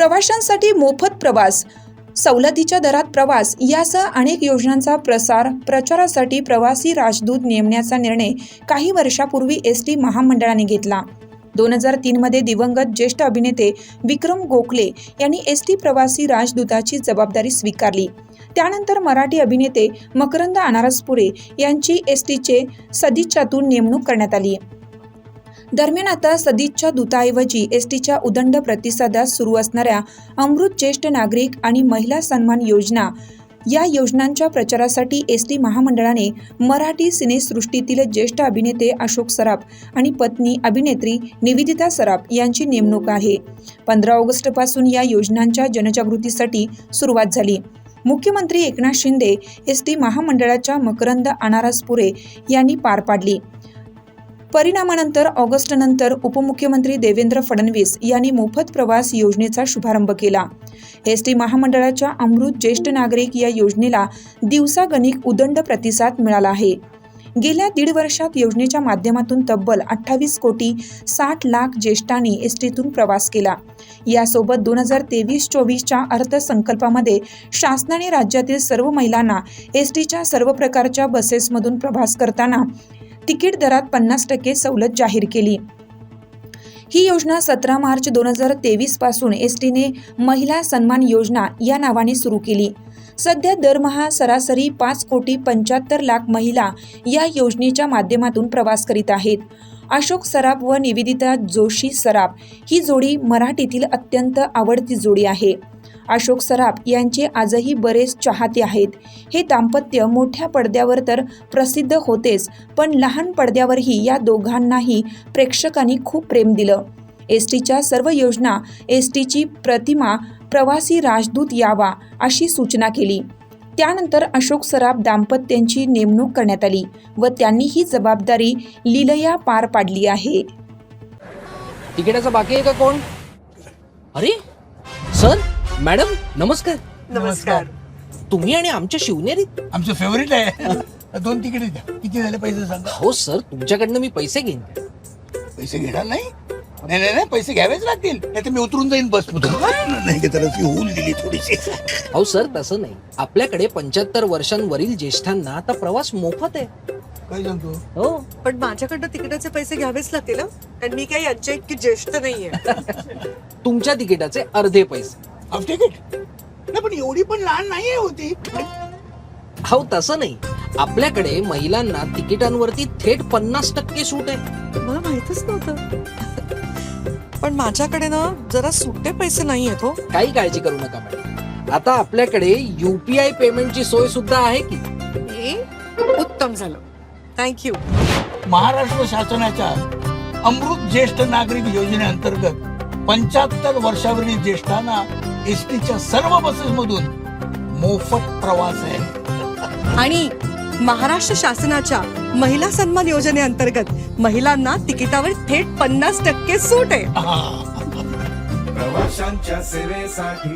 प्रवाशांसाठी मोफत प्रवास सवलतीच्या दरात प्रवास यासह अनेक योजनांचा प्रसार प्रचारासाठी प्रवासी राजदूत नेमण्याचा निर्णय काही वर्षापूर्वी एस टी महामंडळाने घेतला. दोन हजार तीनमध्ये दिवंगत ज्येष्ठ अभिनेते विक्रम गोखले यांनी एस टी प्रवासी राजदूताची जबाबदारी स्वीकारली. त्यानंतर मराठी अभिनेते मकरंद अनारसपुरे यांची एस टीचे सदिच्छातून नेमणूक करण्यात आली. दरम्यान आता सदिच्छा दूताऐवजी एस टीच्या उदंड प्रतिसादास सुरू असणाऱ्या अमृत ज्येष्ठ नागरिक आणि महिला सन्मान योजना. या योजनांच्या प्रचारासाठी एस टी महामंडळाने मराठी सिनेसृष्टीतील ज्येष्ठ अभिनेते अशोक सराफ आणि पत्नी अभिनेत्री निवेदिता सराफ यांची नेमणूक आहे. पंधरा ऑगस्टपासून या योजनांच्या जनजागृतीसाठी सुरुवात झाली. मुख्यमंत्री एकनाथ शिंदे एस टी महामंडळाच्या मकरंद अनारसपुरे यांनी पार पाडली. परिणामानंतर ऑगस्टनंतर उपमुख्यमंत्री देवेंद्र फडणवीस यांनी मोफत प्रवास योजनेचा शुभारंभ केला. एस टी महामंडळाच्या अमृत ज्येष्ठ नागरिक या योजनेला दिवसागणिक उदंड प्रतिसाद मिळाला आहे. गेल्या दीड वर्षात योजनेच्या माध्यमातून तब्बल अठ्ठावीस कोटी साठ लाख ज्येष्ठांनी एस टीतून प्रवास केला. यासोबत दोन हजार तेवीस चोवीसच्या अर्थसंकल्पामध्ये शासनाने राज्यातील सर्व महिलांना एस टीच्या सर्व प्रकारच्या बसेसमधून प्रवास करताना तिकीट दरात पन्नास टक्के सवलत जाहीर केली. ही योजना सतरा मार्च दोन हजार तेवीसपासून एस टीने महिला सन्मान योजना या नावाने सुरू केली. सध्या दरमहा सरासरी पाच कोटी पंच्याहत्तर लाख महिला या योजनेच्या माध्यमातून प्रवास करीत आहेत. अशोक सराफ व निवेदिता जोशी सराफ ही जोडी मराठीतील अत्यंत आवडती जोडी आहे. अशोक सराफ यांचे आजही बरेच चाहते आहेत. हे दाम्पत्य मोठ्या पडद्यावर तर प्रसिद्ध होतेच पण लहान पडद्यावरही या दोघांनाही प्रेक्षकांनी खूप प्रेम दिलं. एस टीच्या सर्व योजना एस टीची प्रतिमा प्रवासी राजदूत यावा अशी सूचना केली. त्यानंतर अशोक सराफ दाम्पत्यांची नेमणूक करण्यात आली व त्यांनी ही जबाबदारी लीलया पार पाडली आहे. तिकिटाचं बाकी आहे का कोण? अरे सर मॅडम नमस्कार. नमस्कार. तुम्ही आणि आमच्या शिवनेरीत आमचं फेवरेट आहे. दोन तिकीट द्या. किती झाले पैसे सांगा. हो सर तुमच्याकडनं मी पैसे घेईन. पैसे घेणार नाही? नाही नाही नाही पैसे घ्यावेच लागतील. नाही तर मी उतरून जाईन बस नाही होऊन दिली थोडीशी. हो सर तसं नाही. आपल्याकडे पंच्याहत्तर वर्षांवरील ज्येष्ठांना आता प्रवास मोफत आहे. काय सांगतो? हो. पण माझ्याकडनं तिकिटाचे पैसे घ्यावेच लागतील हं? कारण मी काही यांच्या इतकी ज्येष्ठ नाहीये. तुमच्या तिकिटाचे अर्धे पैसे. हाफ तिकीट नाही पण एवढी पण लहान नाही होती. हो तसं नाही. आपल्याकडे महिलांना तिकिटांवरती थेट पन्नास टक्के सूट आहे. मला माहितच नव्हतं. पण माझ्याकडे ना जरा सुट्टे पैसे नाही आहेत हो. काही काळजी करू नका मॅडम. आता आपल्याकडे युपीआय पेमेंटची सोय सुद्धा आहे की? हे उत्तम झालं. थँक्यू महाराष्ट्र शासनाच्या अमृत ज्येष्ठ नागरिक योजनेअंतर्गत पंच्याहत्तर वर्षावरील ज्येष्ठांना एस टीच्या सर्व बसेस मधून मोफत प्रवास आहे. आणि महाराष्ट्र शासनाच्या महिला सन्मान योजनेअंतर्गत महिलांना तिकिटावर थेट पन्नास टक्के सूट आहे. प्रवाशांच्या सेवेसाठी